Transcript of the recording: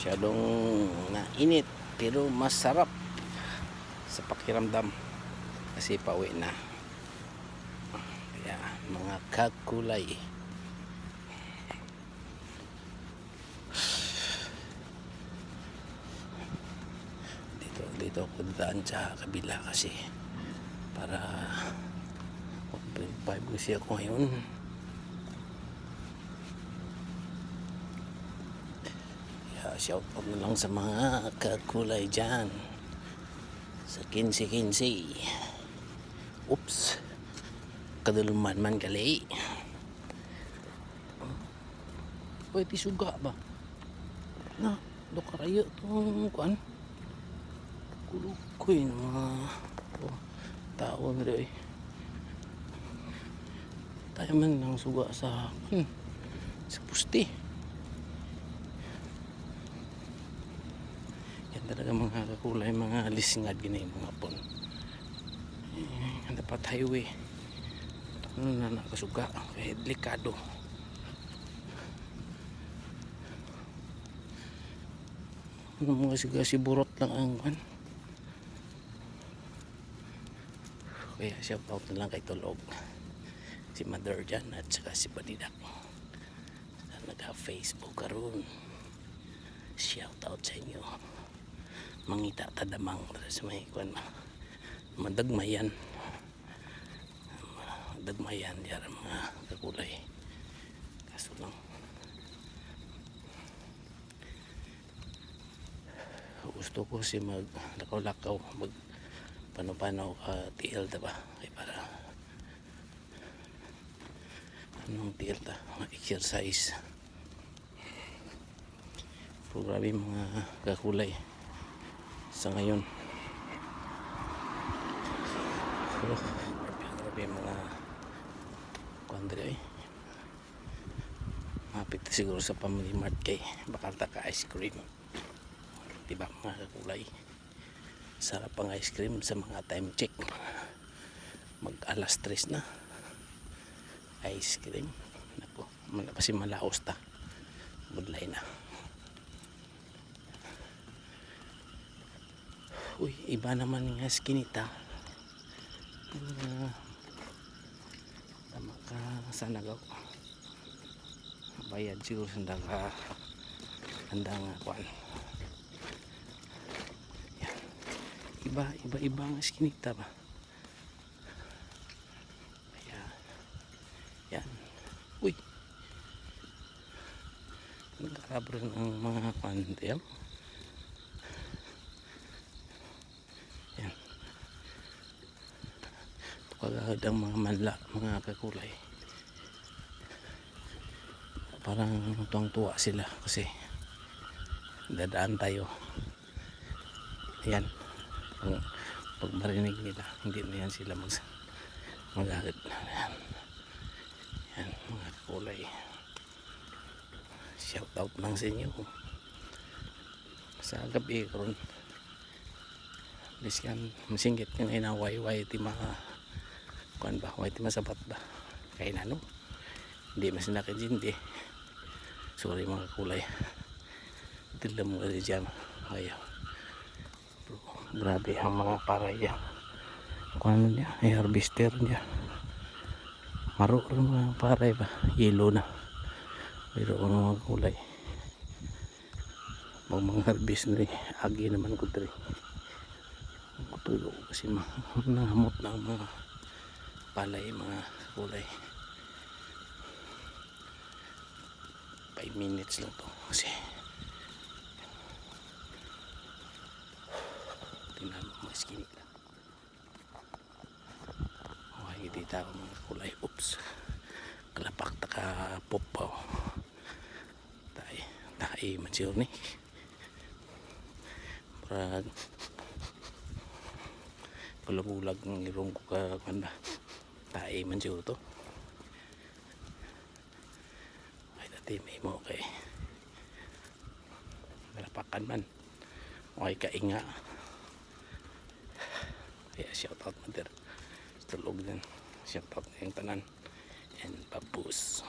Masyadong nainit pero masarap sa pakiramdam kasi pauwi na. Kaya mga kakulay. Dito, dito ako daan sa kabila kasi para 1.5 kasi ako ngayon. Kaya shout out na lang sa mga kakulay dyan. Sa 15-15. Oops. Kaduluman man gali. Uy, tisuga ba? Na, do karayo itong kuan. Kulukoy ng mga oh, tao na rin. Tayo man lang suga sa hmm, sa pusti. Yan talaga mga kakulay, mga lisingad ginay mga pon. Eh, dapat highway. Ano na nakasuga, kaya delikado. Ano mga siga si burot lang ang kan. Kaya shout out na lang kay Tulog. Si Mother dyan at saka si Banidak. Na naka-Facebook karoon. Shout out sa inyo mangita tadamang sa may kuan madagmayan. Madagmayan diyan mga kakulay. Kaso lang. Gusto ko si mag lakaw-lakaw mag pano-pano ka tiil ba? Kay para anong tiil ta? Exercise. Pero grabe mga kakulay sa ngayon. Pero grabe mga kuandre ay mapit siguro sa family mart kay bakal taka ice cream. Diba mga kakulay? Sarap ang ice cream sa mga time check. Mag alas tres na. Ice cream. Nako kasi malaos ta. Budlay na Uy, iba naman nga skinita. Uh, tama ka sa nagaw. Bayad siguro sa daga handa nga kwan. Yan. Iba, iba, iba nga skinita ba? Yan. Uy. Nagkarabro ng mga kwan. Yan. Pagagad ang mga manla mga kakulay. Parang tuwang tuwa sila kasi dadaan tayo. Yan pag, pag marinig nila hindi na yan sila mag magagad yan yan mga kakulay. Shout out lang sa inyo. Sa gabi karon Biskan masingkit ka na wayway ti mga kuan ba? White masapat ba? Kaya na hindi mas nakajindi sorry mga kulay. Tilam mo rin dyan. Ayaw. Grabe ang mga paraya kung ano niya? Ay harvester niya. Maro rin mga paray ba? Yellow na. Pero ano mga kulay. Mag mga harvest na rin. Agi naman ko rin kasi nangamot na mga palay mga kulay. 5 minutes lang to kasi tingnan mo mga skinny okay dito ako mga kulay. Oops. Kalapak taka popaw tayo tayo mansyon ni. Para kulabulag ng irong ko ka kanda tae man siguro to. Ay dati may mo kay malapakan man. Okay kainga. Kaya shout out mother. Tulog din. Shout out ng tanan. And papus